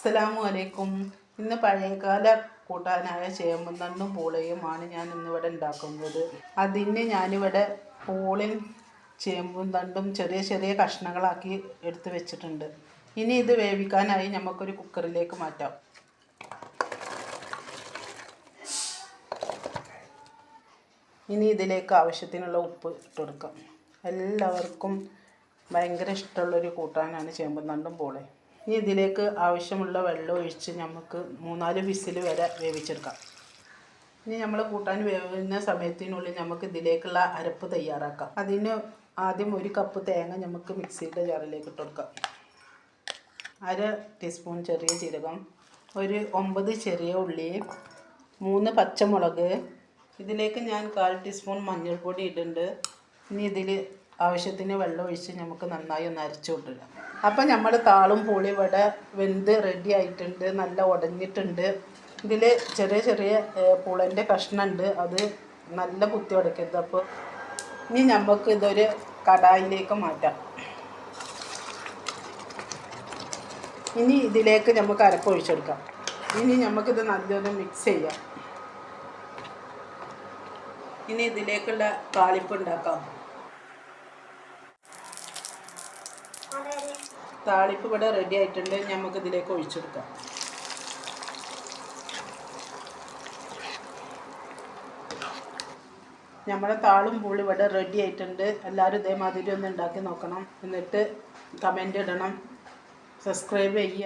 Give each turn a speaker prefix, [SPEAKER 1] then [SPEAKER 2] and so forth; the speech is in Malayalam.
[SPEAKER 1] അസ്സലാമു അലൈക്കും ഇന്ന് പഴയകാല കൂട്ടാനായ ചേമ്പും തണ്ടും പൂളയുമാണ് ഞാൻ ഇന്നിവിടെ ഉണ്ടാക്കുന്നത്. അതിന് ഞാനിവിടെ പൂളിൻ ചേമ്പും തണ്ടും ചെറിയ ചെറിയ കഷ്ണങ്ങളാക്കി എടുത്ത് വെച്ചിട്ടുണ്ട്. ഇനി ഇത് വേവിക്കാനായി നമുക്കൊരു കുക്കറിലേക്ക് മാറ്റാം. ഇനി ഇതിലേക്ക് ആവശ്യത്തിനുള്ള ഉപ്പ് ഇട്ട് കൊടുക്കാം. എല്ലാവർക്കും ഭയങ്കര ഇഷ്ടമുള്ളൊരു കൂട്ടാനാണ് ചേമ്പും തണ്ടും പോളെ ഇനി ഇതിലേക്ക് ആവശ്യമുള്ള വെള്ളം ഒഴിച്ച് നമുക്ക് മൂന്നാൽ വിസിൽ വരെ വേവിച്ചെടുക്കാം. ഇനി നമ്മൾ കൂട്ടാൻ വേവുന്ന സമയത്തിനുള്ളിൽ നമുക്ക് ഇതിലേക്കുള്ള അരപ്പ് തയ്യാറാക്കാം. അതിന് ആദ്യം ഒരു കപ്പ് തേങ്ങ നമുക്ക് മിക്സിയുടെ ജാറിലേക്ക് ഇട്ട് കൊടുക്കാം. അര ടീസ്പൂൺ ചെറിയ ജീരകം ഒരു ഒമ്പത് ചെറിയ ഉള്ളി മൂന്ന് പച്ചമുളക്. ഇതിലേക്ക് ഞാൻ കാൽ ടീസ്പൂൺ മഞ്ഞൾപ്പൊടി ഇടുന്നുണ്ട്. ഇനി ഇതിൽ ആവശ്യത്തിന് വെള്ളം ഒഴിച്ച് നമുക്ക് നന്നായി ഒന്ന് അരച്ചു വിട്ടിടാം അപ്പം നമ്മൾ താളും പൂളി വട വെന്ത് റെഡി ആയിട്ടുണ്ട് നല്ല ഉടഞ്ഞിട്ടുണ്ട്. ഇതിൽ ചെറിയ ചെറിയ പുളന്റെ കഷ്ണമുണ്ട് അത് നല്ല കുത്തി ഉടക്കരുത് അപ്പോൾ ഇനി നമുക്ക് ഇതൊരു കടായിലേക്ക് മാറ്റാം. ഇനി ഇതിലേക്ക് നമുക്ക് അരപ്പ് ഒഴിച്ചെടുക്കാം ഇനി നമുക്കിത് നല്ലൊന്ന് മിക്സ് ചെയ്യാം. ഇനി ഇതിലേക്കുള്ള താളിപ്പ് ഉണ്ടാക്കാം. താളിപ്പ് ഇവിടെ റെഡി ആയിട്ടുണ്ട്. നമുക്ക് ഇതിലേക്ക് ഒഴിച്ചെടുക്കാം. നമ്മുടെ താളും പൂളി ഇവിടെ റെഡി ആയിട്ടുണ്ട്. എല്ലാവരും ഇതേമാതിരി ഒന്ന് ഉണ്ടാക്കി നോക്കണം. എന്നിട്ട് കമന്റ് ഇടണം. സബ്സ്ക്രൈബ് ചെയ്യുക.